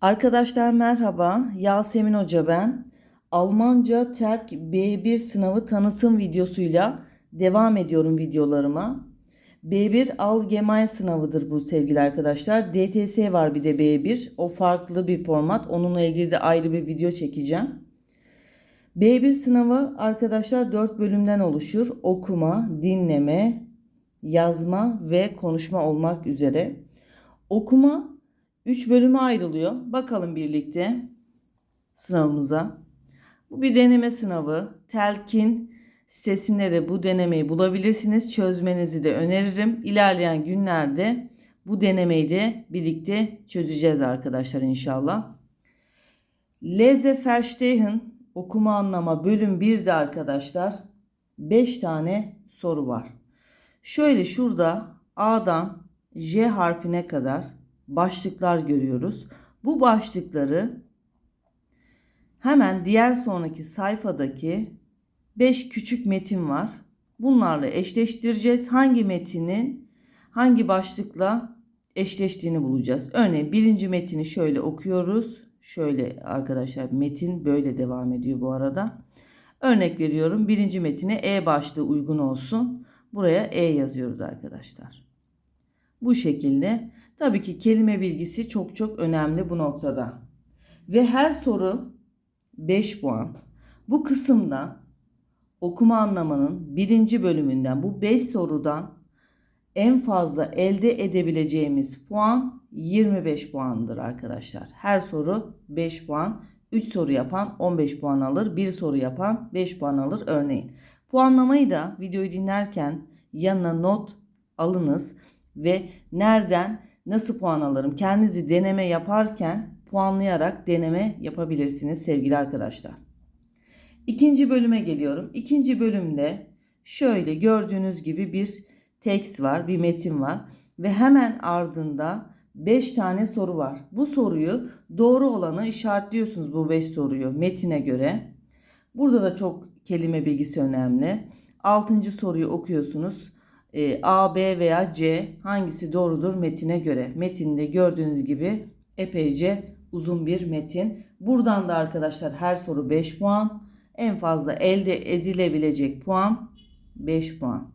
Arkadaşlar merhaba. Yasemin Hoca ben. Almanca TELK B1 sınavı tanıtım videosuyla devam ediyorum videolarıma. B1 Allgemein sınavıdır bu sevgili arkadaşlar. DTS var bir de B1. O farklı bir format. Onunla ilgili de ayrı bir video çekeceğim. B1 sınavı arkadaşlar 4 bölümden oluşur. Okuma, dinleme, yazma ve konuşma olmak üzere. Okuma 3 bölüme ayrılıyor. Bakalım birlikte sınavımıza. Bu bir deneme sınavı. Telkin sitesinde de bu denemeyi bulabilirsiniz. Çözmenizi de öneririm. İlerleyen günlerde bu denemeyi de birlikte çözeceğiz arkadaşlar inşallah. Leze Verstehen okuma anlama bölüm 1'de arkadaşlar 5 tane soru var. Şöyle şurada A'dan J harfine kadar başlıklar görüyoruz. Bu başlıkları hemen diğer sonraki sayfadaki 5 küçük metin var. Bunlarla eşleştireceğiz. Hangi metinin hangi başlıkla eşleştiğini bulacağız. Örneğin birinci metini şöyle okuyoruz. Şöyle arkadaşlar metin böyle devam ediyor bu arada. Örnek veriyorum birinci metine E başlığı uygun olsun. Buraya E yazıyoruz arkadaşlar. Bu şekilde tabii ki kelime bilgisi çok çok önemli bu noktada. Ve her soru 5 puan. Bu kısımda okuma anlamanın birinci bölümünden bu 5 sorudan en fazla elde edebileceğimiz puan 25 puandır arkadaşlar. Her soru 5 puan. 3 soru yapan 15 puan alır. 1 soru yapan 5 puan alır örneğin. Puanlamayı da videoyu dinlerken yanına not alınız ve nereden nasıl puan alırım kendinizi deneme yaparken puanlayarak deneme yapabilirsiniz sevgili arkadaşlar. İkinci bölüme geliyorum. İkinci bölümde şöyle gördüğünüz gibi bir tekst var, bir metin var ve hemen ardında 5 tane soru var. Bu soruyu doğru olanı işaretliyorsunuz bu 5 soruyu metine göre. Burada da çok kelime bilgisi önemli. 6. soruyu okuyorsunuz. E, A, B veya C hangisi doğrudur metine göre. Metinde gördüğünüz gibi epeyce uzun bir metin. Buradan da arkadaşlar her soru 5 puan. En fazla elde edilebilecek puan 5 puan.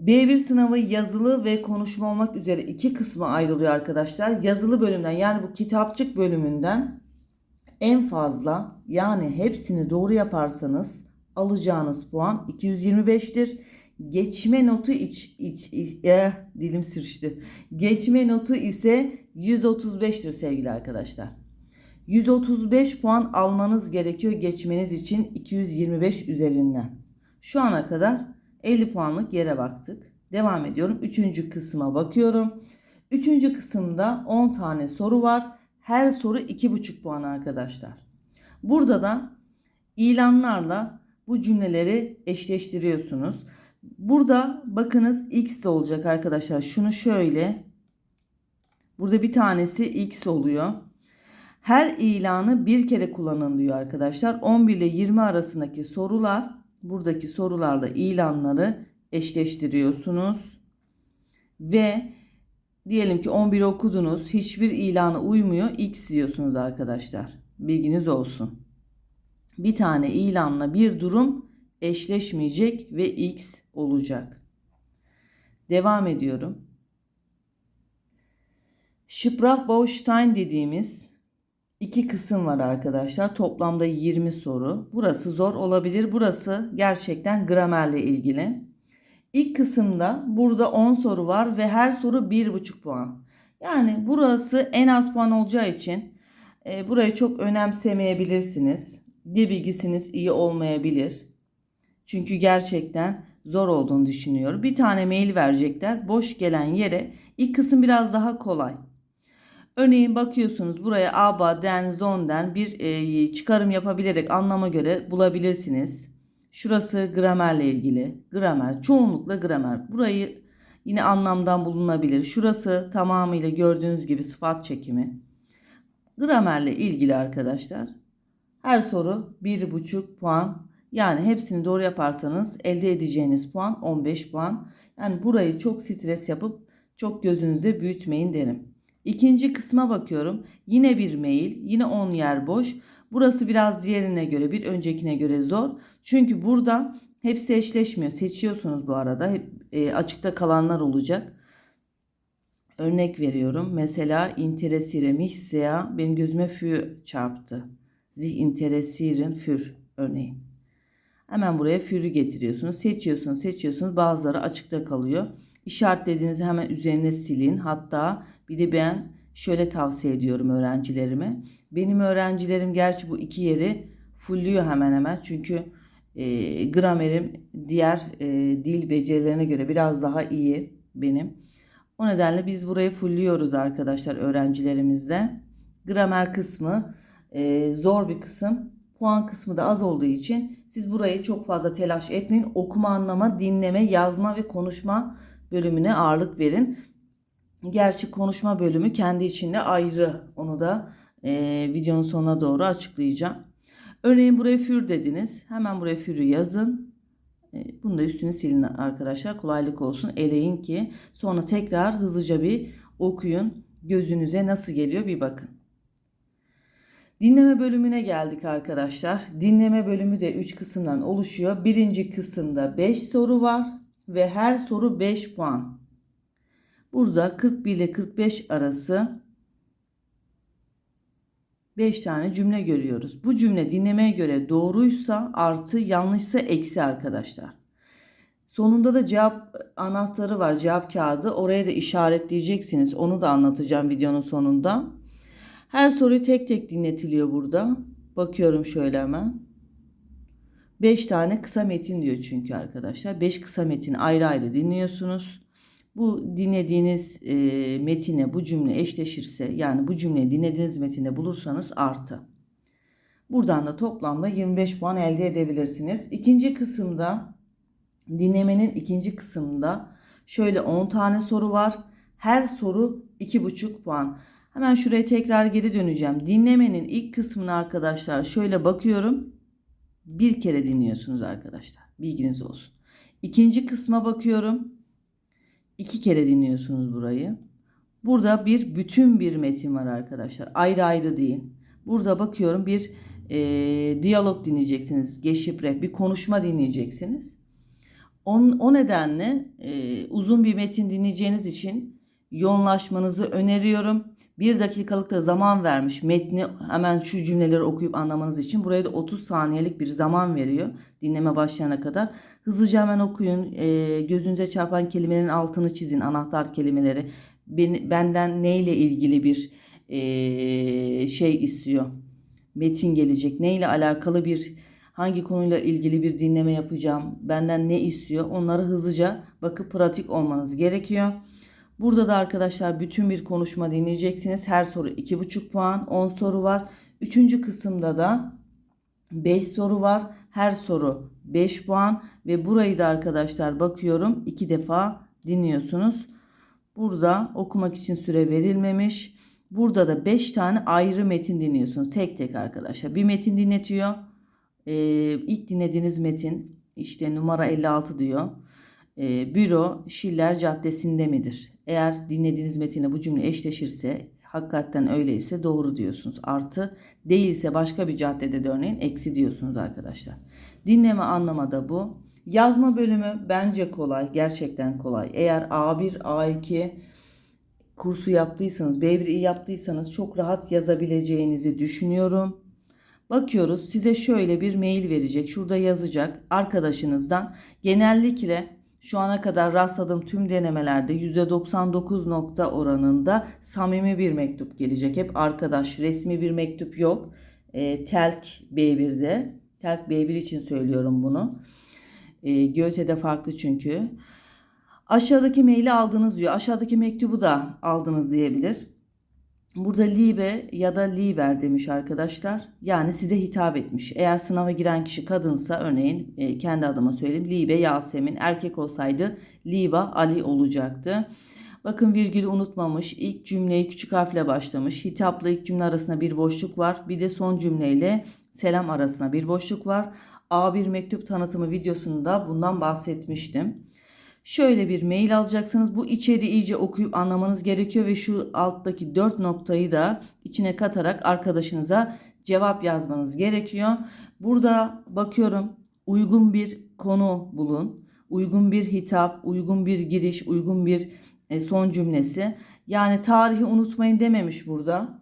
B1 sınavı yazılı ve konuşma olmak üzere iki kısma ayrılıyor arkadaşlar. Yazılı bölümden yani bu kitapçık bölümünden en fazla yani hepsini doğru yaparsanız alacağınız puan 225'tir. Geçme notu iç, iç, iç eh, dilim sürçtü. Geçme notu ise 135'tir sevgili arkadaşlar. 135 puan almanız gerekiyor geçmeniz için 225 üzerinden. Şu ana kadar 50 puanlık yere baktık. Devam ediyorum. Üçüncü kısma bakıyorum. Üçüncü kısımda 10 tane soru var. Her soru 2,5 puan arkadaşlar. Burada da ilanlarla bu cümleleri eşleştiriyorsunuz. Burada bakınız x de olacak arkadaşlar. Şunu şöyle. Burada bir tanesi x oluyor. Her ilanı bir kere kullanın diyor arkadaşlar. 11 ile 20 arasındaki sorular buradaki sorularla ilanları eşleştiriyorsunuz. Ve diyelim ki 11 okudunuz. Hiçbir ilana uymuyor. X diyorsunuz arkadaşlar. Bilginiz olsun. Bir tane ilanla bir durum eşleşmeyecek ve X olacak. Devam ediyorum. Sprachbaustein dediğimiz iki kısım var arkadaşlar. Toplamda 20 soru. Burası zor olabilir. Burası gerçekten gramerle ilgili. İlk kısımda burada 10 soru var ve her soru 1,5 puan. Yani burası en az puan olacağı için e, burayı çok önemsemeyebilirsiniz. Dil bilgisiniz iyi olmayabilir. Çünkü gerçekten zor olduğunu düşünüyorum. Bir tane mail verecekler. Boş gelen yere ilk kısım biraz daha kolay. Örneğin bakıyorsunuz buraya aba, den, zonden bir e, çıkarım yapabilerek anlama göre bulabilirsiniz. Şurası gramerle ilgili. Gramer, çoğunlukla gramer. Burayı yine anlamdan bulunabilir. Şurası tamamıyla gördüğünüz gibi sıfat çekimi. Gramerle ilgili arkadaşlar. Her soru 1,5 puan. Yani hepsini doğru yaparsanız elde edeceğiniz puan 15 puan. Yani burayı çok stres yapıp çok gözünüze büyütmeyin derim. İkinci kısma bakıyorum. Yine bir mail, yine 10 yer boş. Burası biraz diğerine göre, bir öncekine göre zor. Çünkü burada hepsi eşleşmiyor. Seçiyorsunuz bu arada. Hep e, açıkta kalanlar olacak. Örnek veriyorum. Mesela interesire mihsea benim gözüme fü çarptı. Zih interesirin für örneğin. Hemen buraya fürü getiriyorsunuz. Seçiyorsunuz, seçiyorsunuz. Bazıları açıkta kalıyor. İşaretlediğinizi hemen üzerine silin. Hatta bir de ben şöyle tavsiye ediyorum öğrencilerime. Benim öğrencilerim gerçi bu iki yeri fullüyor hemen hemen. Çünkü e, gramerim diğer e, dil becerilerine göre biraz daha iyi benim. O nedenle biz burayı fullüyoruz arkadaşlar öğrencilerimizle. Gramer kısmı e, zor bir kısım. Puan kısmı da az olduğu için siz burayı çok fazla telaş etmeyin. Okuma, anlama, dinleme, yazma ve konuşma bölümüne ağırlık verin. Gerçi konuşma bölümü kendi içinde ayrı. Onu da e, videonun sonuna doğru açıklayacağım. Örneğin buraya für dediniz. Hemen buraya fürü yazın. E, bunu da üstünü silin arkadaşlar. Kolaylık olsun. Eleyin ki sonra tekrar hızlıca bir okuyun. Gözünüze nasıl geliyor bir bakın. Dinleme bölümüne geldik arkadaşlar. Dinleme bölümü de 3 kısımdan oluşuyor. Birinci kısımda 5 soru var ve her soru 5 puan. Burada 41 ile 45 arası 5 tane cümle görüyoruz. Bu cümle dinlemeye göre doğruysa artı yanlışsa eksi arkadaşlar. Sonunda da cevap anahtarı var cevap kağıdı. Oraya da işaretleyeceksiniz. Onu da anlatacağım videonun sonunda. Her soruyu tek tek dinletiliyor burada. Bakıyorum şöyle hemen. 5 tane kısa metin diyor çünkü arkadaşlar. 5 kısa metin ayrı ayrı dinliyorsunuz. Bu dinlediğiniz e, metine bu cümle eşleşirse yani bu cümleyi dinlediğiniz metinde bulursanız artı. Buradan da toplamda 25 puan elde edebilirsiniz. İkinci kısımda dinlemenin ikinci kısmında şöyle 10 tane soru var. Her soru 2,5 puan. Hemen şuraya tekrar geri döneceğim. Dinlemenin ilk kısmını arkadaşlar şöyle bakıyorum. Bir kere dinliyorsunuz arkadaşlar. Bilginiz olsun. İkinci kısma bakıyorum. İki kere dinliyorsunuz burayı. Burada bir bütün bir metin var arkadaşlar. Ayrı ayrı değil. Burada bakıyorum bir e, diyalog dinleyeceksiniz. Geçip bir konuşma dinleyeceksiniz. On, o nedenle e, uzun bir metin dinleyeceğiniz için yoğunlaşmanızı öneriyorum. Bir dakikalık da zaman vermiş metni hemen şu cümleleri okuyup anlamanız için. Buraya da 30 saniyelik bir zaman veriyor dinleme başlayana kadar. Hızlıca hemen okuyun. E, gözünüze çarpan kelimelerin altını çizin. Anahtar kelimeleri. Ben, benden neyle ilgili bir e, şey istiyor. Metin gelecek. Neyle alakalı bir hangi konuyla ilgili bir dinleme yapacağım. Benden ne istiyor. Onları hızlıca bakıp pratik olmanız gerekiyor. Burada da arkadaşlar bütün bir konuşma dinleyeceksiniz. Her soru 2,5 puan. 10 soru var. Üçüncü kısımda da 5 soru var. Her soru 5 puan. Ve burayı da arkadaşlar bakıyorum. 2 defa dinliyorsunuz. Burada okumak için süre verilmemiş. Burada da 5 tane ayrı metin dinliyorsunuz. Tek tek arkadaşlar. Bir metin dinletiyor. Ee, ilk dinlediğiniz metin işte numara 56 diyor. Ee, büro Şiller Caddesi'nde midir? Eğer dinlediğiniz metine bu cümle eşleşirse hakikaten öyleyse doğru diyorsunuz. Artı değilse başka bir caddede de örneğin eksi diyorsunuz arkadaşlar. Dinleme anlamada bu. Yazma bölümü bence kolay. Gerçekten kolay. Eğer A1, A2 kursu yaptıysanız, B1'i yaptıysanız çok rahat yazabileceğinizi düşünüyorum. Bakıyoruz size şöyle bir mail verecek. Şurada yazacak arkadaşınızdan. Genellikle şu ana kadar rastladığım tüm denemelerde %99 nokta oranında samimi bir mektup gelecek. Hep arkadaş resmi bir mektup yok. E, Telk B1'de. Telk B1 için söylüyorum bunu. E, Göte'de farklı çünkü. Aşağıdaki maili aldınız diyor. Aşağıdaki mektubu da aldınız diyebilir. Burada libe ya da liber demiş arkadaşlar. Yani size hitap etmiş. Eğer sınava giren kişi kadınsa örneğin e, kendi adıma söyleyeyim. Libe Yasemin erkek olsaydı Liba Ali olacaktı. Bakın virgülü unutmamış. İlk cümleyi küçük harfle başlamış. Hitapla ilk cümle arasında bir boşluk var. Bir de son cümleyle selam arasında bir boşluk var. A1 mektup tanıtımı videosunda bundan bahsetmiştim. Şöyle bir mail alacaksınız. Bu içeriği iyice okuyup anlamanız gerekiyor ve şu alttaki dört noktayı da içine katarak arkadaşınıza cevap yazmanız gerekiyor. Burada bakıyorum uygun bir konu bulun. Uygun bir hitap, uygun bir giriş, uygun bir e, son cümlesi. Yani tarihi unutmayın dememiş burada.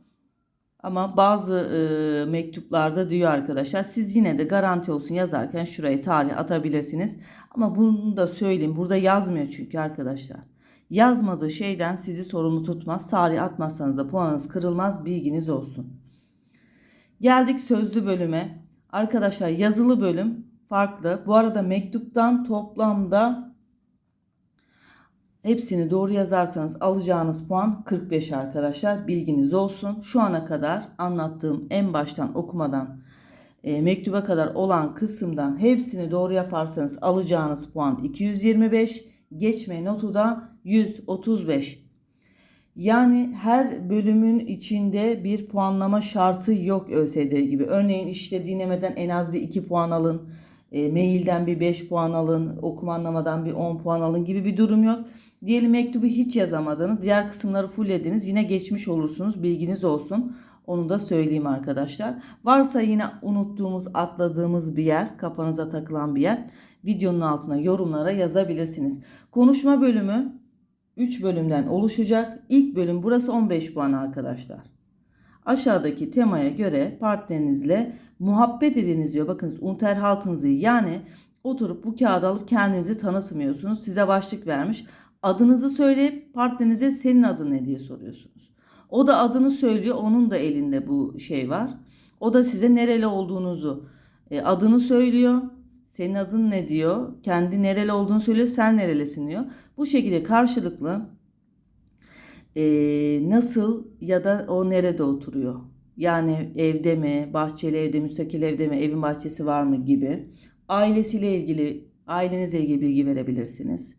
Ama bazı e, mektuplarda diyor arkadaşlar siz yine de garanti olsun yazarken şuraya tarih atabilirsiniz. Ama bunu da söyleyeyim burada yazmıyor çünkü arkadaşlar. Yazmadığı şeyden sizi sorumlu tutmaz. Tarih atmazsanız da puanınız kırılmaz bilginiz olsun. Geldik sözlü bölüme. Arkadaşlar yazılı bölüm farklı. Bu arada mektuptan toplamda hepsini doğru yazarsanız alacağınız puan 45 arkadaşlar. Bilginiz olsun. Şu ana kadar anlattığım en baştan okumadan e, mektuba kadar olan kısımdan hepsini doğru yaparsanız alacağınız puan 225. Geçme notu da 135. Yani her bölümün içinde bir puanlama şartı yok ÖSD gibi. Örneğin işte dinlemeden en az bir 2 puan alın. E, mailden bir 5 puan alın. Okuma anlamadan bir 10 puan alın gibi bir durum yok. Diyelim mektubu hiç yazamadınız. Diğer kısımları fulllediniz. Yine geçmiş olursunuz. Bilginiz olsun. Onu da söyleyeyim arkadaşlar. Varsa yine unuttuğumuz, atladığımız bir yer, kafanıza takılan bir yer videonun altına yorumlara yazabilirsiniz. Konuşma bölümü 3 bölümden oluşacak. İlk bölüm burası 15 puan arkadaşlar. Aşağıdaki temaya göre partnerinizle muhabbet ediniz diyor. Bakınız unterhalten Sie yani oturup bu kağıdı alıp kendinizi tanıtmıyorsunuz. Size başlık vermiş. Adınızı söyleyip partnerinize senin adın ne diye soruyorsunuz. O da adını söylüyor. Onun da elinde bu şey var. O da size nereli olduğunuzu e, adını söylüyor. Senin adın ne diyor? Kendi nereli olduğunu söylüyor. Sen nerelisin diyor. Bu şekilde karşılıklı e, nasıl ya da o nerede oturuyor? Yani evde mi, bahçeli evde, müstakil evde mi, evin bahçesi var mı gibi. Ailesiyle ilgili, ailenizle ilgili bilgi verebilirsiniz.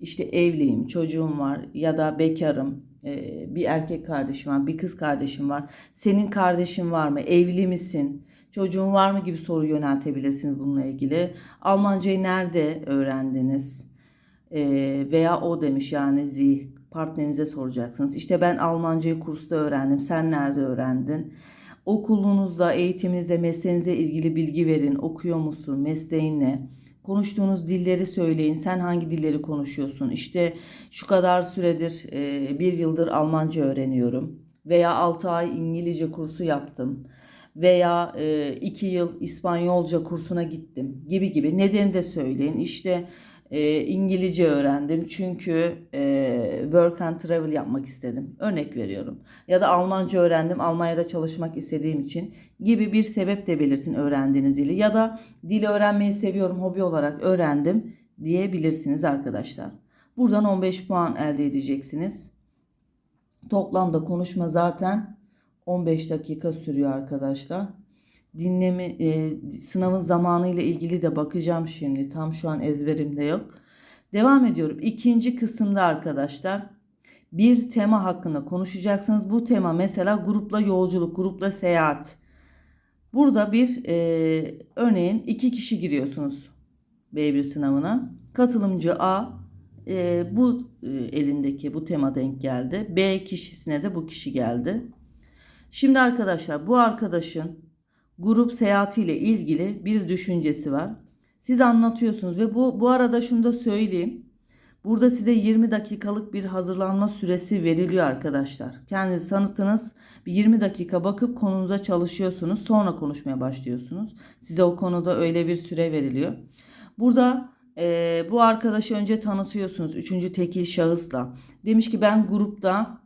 İşte evliyim, çocuğum var ya da bekarım, e, bir erkek kardeşim var, bir kız kardeşim var. Senin kardeşin var mı, evli misin, çocuğun var mı gibi soru yöneltebilirsiniz bununla ilgili. Almancayı nerede öğrendiniz? E, veya o demiş yani zih partnerinize soracaksınız. İşte ben Almancayı kursta öğrendim. Sen nerede öğrendin? Okulunuzda, eğitiminizde, mesleğinize ilgili bilgi verin. Okuyor musun? Mesleğin ne? Konuştuğunuz dilleri söyleyin. Sen hangi dilleri konuşuyorsun? İşte şu kadar süredir, e, bir yıldır Almanca öğreniyorum. Veya 6 ay İngilizce kursu yaptım. Veya 2 yıl İspanyolca kursuna gittim gibi gibi. Nedeni de söyleyin. İşte e, İngilizce öğrendim çünkü e, work and travel yapmak istedim. Örnek veriyorum. Ya da Almanca öğrendim Almanya'da çalışmak istediğim için gibi bir sebep de belirtin öğrendiğiniz dili. Ya da dili öğrenmeyi seviyorum hobi olarak öğrendim diyebilirsiniz arkadaşlar. Buradan 15 puan elde edeceksiniz. Toplamda konuşma zaten 15 dakika sürüyor arkadaşlar dinleme e, sınavın zamanı ile ilgili de bakacağım şimdi. Tam şu an ezberimde yok. Devam ediyorum. İkinci kısımda arkadaşlar bir tema hakkında konuşacaksınız. Bu tema mesela grupla yolculuk, grupla seyahat. Burada bir e, örneğin iki kişi giriyorsunuz B1 sınavına. Katılımcı A e, bu e, elindeki bu tema denk geldi. B kişisine de bu kişi geldi. Şimdi arkadaşlar bu arkadaşın grup seyahatiyle ilgili bir düşüncesi var. Siz anlatıyorsunuz ve bu bu arada şunu da söyleyeyim. Burada size 20 dakikalık bir hazırlanma süresi veriliyor arkadaşlar. Kendinizi tanıtınız. Bir 20 dakika bakıp konunuza çalışıyorsunuz. Sonra konuşmaya başlıyorsunuz. Size o konuda öyle bir süre veriliyor. Burada e, bu arkadaşı önce tanıtıyorsunuz. Üçüncü tekil şahısla. Demiş ki ben grupta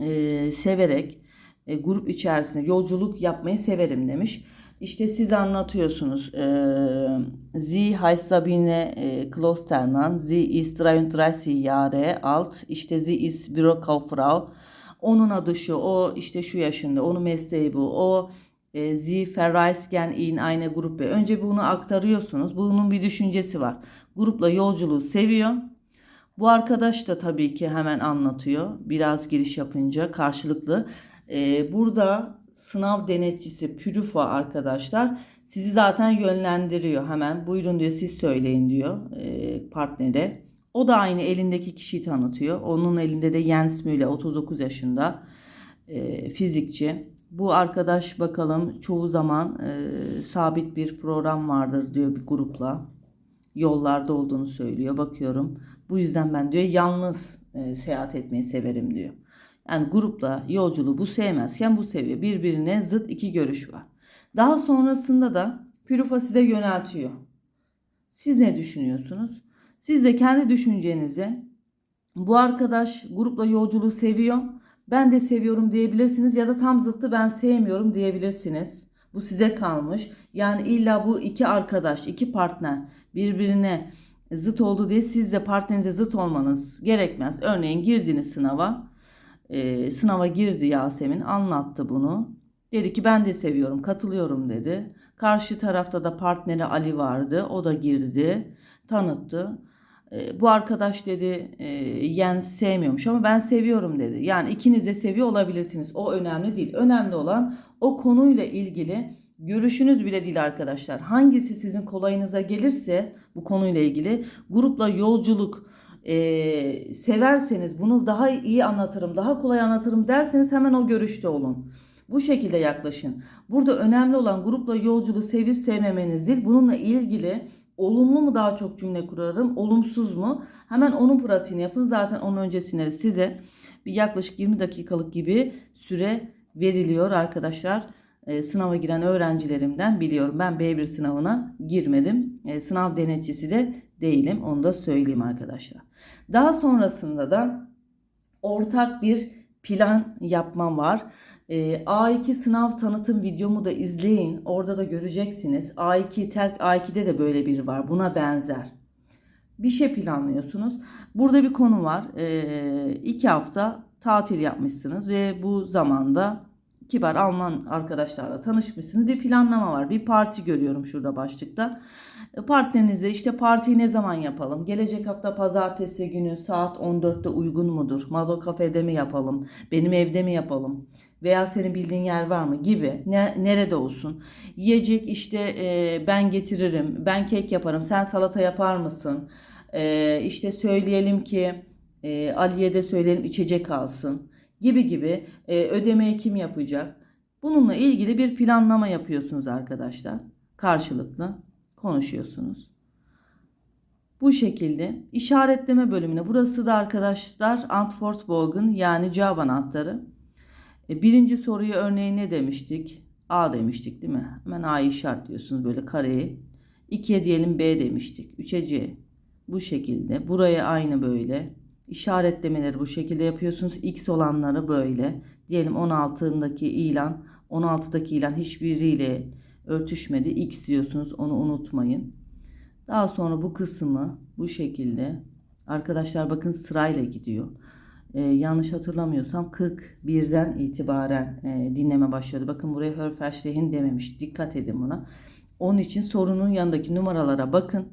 e, severek e, grup içerisinde yolculuk yapmayı severim demiş. İşte siz anlatıyorsunuz. E, Sie heißt Sabine e, Klostermann. Sie ist 33 Jahre alt. İşte sie ist Bürokauffrau. Onun adı şu, o işte şu yaşında, onun mesleği bu. O e, Sie verreisen in eine Gruppe. Önce bunu aktarıyorsunuz. Bunun bir düşüncesi var. Grupla yolculuğu seviyor. Bu arkadaş da tabii ki hemen anlatıyor. Biraz giriş yapınca karşılıklı. Ee, burada sınav denetçisi Pürufa arkadaşlar sizi zaten yönlendiriyor hemen. Buyurun diyor siz söyleyin diyor e, partnere. O da aynı elindeki kişiyi tanıtıyor. Onun elinde de Jens Müller 39 yaşında e, fizikçi. Bu arkadaş bakalım çoğu zaman e, sabit bir program vardır diyor bir grupla. Yollarda olduğunu söylüyor. Bakıyorum. Bu yüzden ben diyor yalnız e, seyahat etmeyi severim diyor. Yani grupla yolculuğu bu sevmezken bu seviyor. Birbirine zıt iki görüş var. Daha sonrasında da Pürufa size yöneltiyor. Siz ne düşünüyorsunuz? Siz de kendi düşüncenizi bu arkadaş grupla yolculuğu seviyor. Ben de seviyorum diyebilirsiniz ya da tam zıttı ben sevmiyorum diyebilirsiniz. Bu size kalmış. Yani illa bu iki arkadaş, iki partner birbirine zıt oldu diye siz de partnerinize zıt olmanız gerekmez. Örneğin girdiniz sınava. Ee, sınava girdi Yasemin anlattı bunu. Dedi ki ben de seviyorum, katılıyorum dedi. Karşı tarafta da partneri Ali vardı. O da girdi, tanıttı. E, bu arkadaş dedi e, Jens sevmiyormuş ama ben seviyorum dedi. Yani ikiniz de seviyor olabilirsiniz. O önemli değil. Önemli olan o konuyla ilgili görüşünüz bile değil arkadaşlar. Hangisi sizin kolayınıza gelirse bu konuyla ilgili grupla yolculuk e, severseniz bunu daha iyi anlatırım, daha kolay anlatırım derseniz hemen o görüşte olun. Bu şekilde yaklaşın. Burada önemli olan grupla yolculuğu sevip sevmemeniz değil. Bununla ilgili olumlu mu daha çok cümle kurarım, olumsuz mu? Hemen onun pratiğini yapın. Zaten onun öncesinde de size bir yaklaşık 20 dakikalık gibi süre veriliyor arkadaşlar. E, sınava giren öğrencilerimden biliyorum. Ben B1 sınavına girmedim. E, sınav denetçisi de değilim. Onu da söyleyeyim arkadaşlar. Daha sonrasında da ortak bir plan yapmam var. E, A2 sınav tanıtım videomu da izleyin. Orada da göreceksiniz. A2 TELK A2'de de böyle biri var. Buna benzer. Bir şey planlıyorsunuz. Burada bir konu var. E, iki hafta tatil yapmışsınız ve bu zamanda kibar Alman arkadaşlarla tanışmışsınız. Bir planlama var. Bir parti görüyorum şurada başlıkta. E, Partnerinizle işte partiyi ne zaman yapalım? Gelecek hafta pazartesi günü saat 14'te uygun mudur? Mado kafede mi yapalım? Benim evde mi yapalım? Veya senin bildiğin yer var mı gibi. Ne, nerede olsun? Yiyecek işte e, ben getiririm. Ben kek yaparım. Sen salata yapar mısın? E, işte söyleyelim ki e, Ali'ye de söyleyelim içecek alsın. Gibi gibi e, ödemeyi kim yapacak? Bununla ilgili bir planlama yapıyorsunuz arkadaşlar. Karşılıklı konuşuyorsunuz. Bu şekilde işaretleme bölümüne burası da arkadaşlar Antwortbogen yani cevap anahtarı. E, birinci soruyu örneğin ne demiştik? A demiştik değil mi? Hemen A'yı işaretliyorsunuz böyle kareyi. 2'ye diyelim B demiştik. 3'e C. Bu şekilde. Buraya aynı böyle. İşaretlemeleri bu şekilde yapıyorsunuz. X olanları böyle. Diyelim 16'daki ilan 16'daki ilan hiçbiriyle örtüşmedi. X diyorsunuz onu unutmayın. Daha sonra bu kısmı bu şekilde arkadaşlar bakın sırayla gidiyor. Ee, yanlış hatırlamıyorsam 41'den itibaren e, dinleme başladı. Bakın buraya Hörferschlehin dememiş. Dikkat edin buna. Onun için sorunun yanındaki numaralara bakın.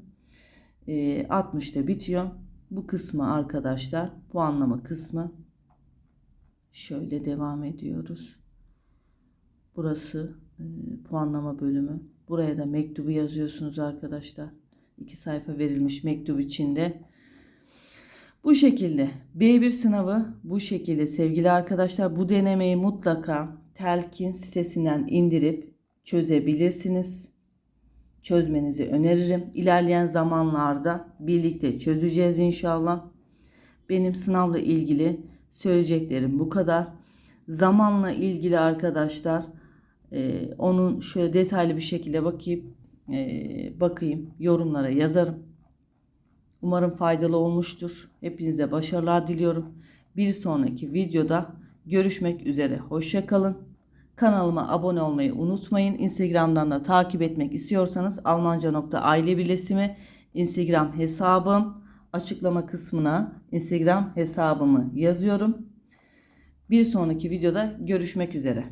E, 60'ta bitiyor. Bu kısmı arkadaşlar puanlama kısmı. Şöyle devam ediyoruz. Burası e, puanlama bölümü. Buraya da mektubu yazıyorsunuz arkadaşlar. İki sayfa verilmiş mektup içinde. Bu şekilde B1 sınavı bu şekilde sevgili arkadaşlar. Bu denemeyi mutlaka Telkin sitesinden indirip çözebilirsiniz. Çözmenizi öneririm. İlerleyen zamanlarda birlikte çözeceğiz inşallah. Benim sınavla ilgili söyleyeceklerim bu kadar. Zamanla ilgili arkadaşlar e, onun şöyle detaylı bir şekilde bakayım e, bakayım yorumlara yazarım. Umarım faydalı olmuştur. Hepinize başarılar diliyorum. Bir sonraki videoda görüşmek üzere. Hoşçakalın. Kanalıma abone olmayı unutmayın. Instagram'dan da takip etmek istiyorsanız almanca.aile birleşimi Instagram hesabım açıklama kısmına Instagram hesabımı yazıyorum. Bir sonraki videoda görüşmek üzere.